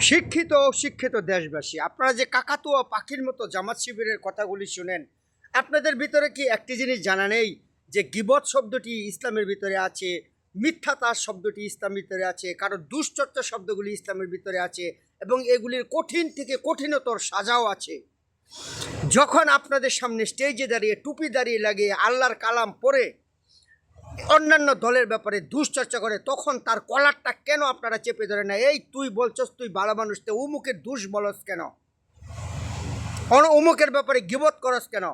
শিক্ষিত ও শিক্ষিত দেশবাসী, আপনারা যে কাকাতুয়া পাখির মতো জামাত শিবিরের কথাগুলি শুনেন, আপনাদের ভিতরে কি একটি জিনিস জানা নেই যে গিবত শব্দটি ইসলামের ভিতরে আছে মিথ্যাতার শব্দটি ইসলামের ভিতরে আছে কারণ দুশ্চর্চা শব্দগুলি ইসলামের ভিতরে আছে এবং এগুলির কঠিন থেকে কঠিনতর সাজাও আছে? যখন আপনাদের সামনে স্টেজে দাঁড়িয়ে টুপি দাঁড়িয়ে লাগিয়ে আল্লাহর কালাম পরে অন্যান্য দলের ব্যাপারে দুশ্চর্চা করে, তখন তার কলারটা কেন আপনারা চেপে ধরে না এই তুই বলছস, তুই ভালো মানুষ, তো উমুকের দুষ বলস কেন? অন উমুকের ব্যাপারে গিবত করস কেন?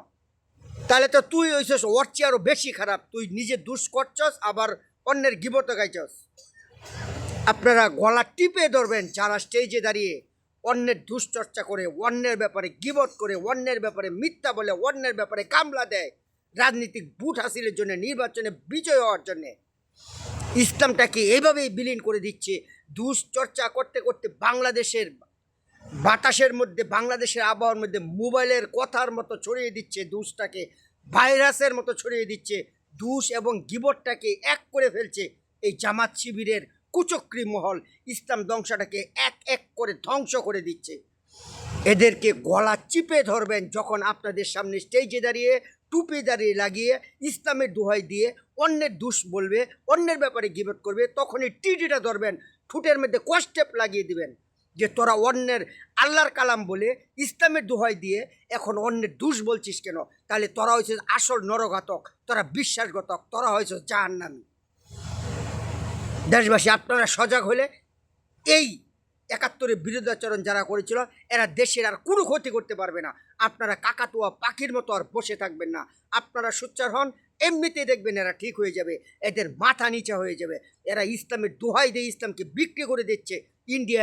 তাহলে তো তুই হইছস, ওর চেয়ে আরও বেশি খারাপ। তুই নিজে দুষ করছস, আবার অন্যের গিবত গাইছস। আপনারা গলা টিপে ধরবেন যারা স্টেজে দাঁড়িয়ে অন্যের দুশ্চর্চা করে, অন্যের ব্যাপারে গিবত করে, অন্যের ব্যাপারে মিথ্যা বলে, অন্যের ব্যাপারে কামলা দেয়। রাজনীতিক বুট হাসিলের জন্য, নির্বাচনে বিজয় হওয়ার জন্যে। ইসলামটাকে এইভাবেই বিলীন করে দিচ্ছে, দুশ্চর্চা করতে করতে বাংলাদেশের বাতাসের মধ্যে, বাংলাদেশের আবহাওয়ার মধ্যে মোবাইলের কথার মতো ছড়িয়ে দিচ্ছে দুষটাকে ভাইরাসের মতো ছড়িয়ে দিচ্ছে দুষ এবং গিবটটাকে এক করে ফেলছে এই জামাত শিবিরের কুচক্রি মহল। ইসলাম ধ্বংসটাকে এক এক করে ধ্বংস করে দিচ্ছে। এদেরকে গলা চিপে ধরবেন যখন আপনাদের সামনে স্টেজে দাঁড়িয়ে, টুপি দাঁড়িয়ে লাগিয়ে, ইসলামের দোহাই দিয়ে অন্যের দুষ বলবে, অন্যের ব্যাপারে গিবত করবে, তখনই টিটিটা ধরবেন, ঠুটের মধ্যে কষ্টেপ লাগিয়ে দিবেন। যে তোরা অন্যের আল্লাহর কালাম বলে ইসলামের দোহাই দিয়ে এখন অন্যের দুষ বলছিস কেন? তাহলে তোরা হয়েছে আসল নরঘাতক, তোরা বিশ্বাসঘাতক, তোরা হয়েছে জাহান্নামী। দেশবাসী, আপনারা সজাগ হলে এই একাত্তরের বিরোধাচরণ যারা করেছিল, এরা দেশের আর কোনো ক্ষতি করতে পারবে না। আপনারা কাকাতুয়া পাখির মতো আর বসে থাকবেন না। আপনারা সোচ্চার হন, এমনিতেই দেখবেন এরা ঠিক হয়ে যাবে, এদের মাথা নিচা হয়ে যাবে। এরা ইসলামের দোহাই দিয়ে ইসলামকে বিক্রি করে দিচ্ছে। ইন্ডিয়া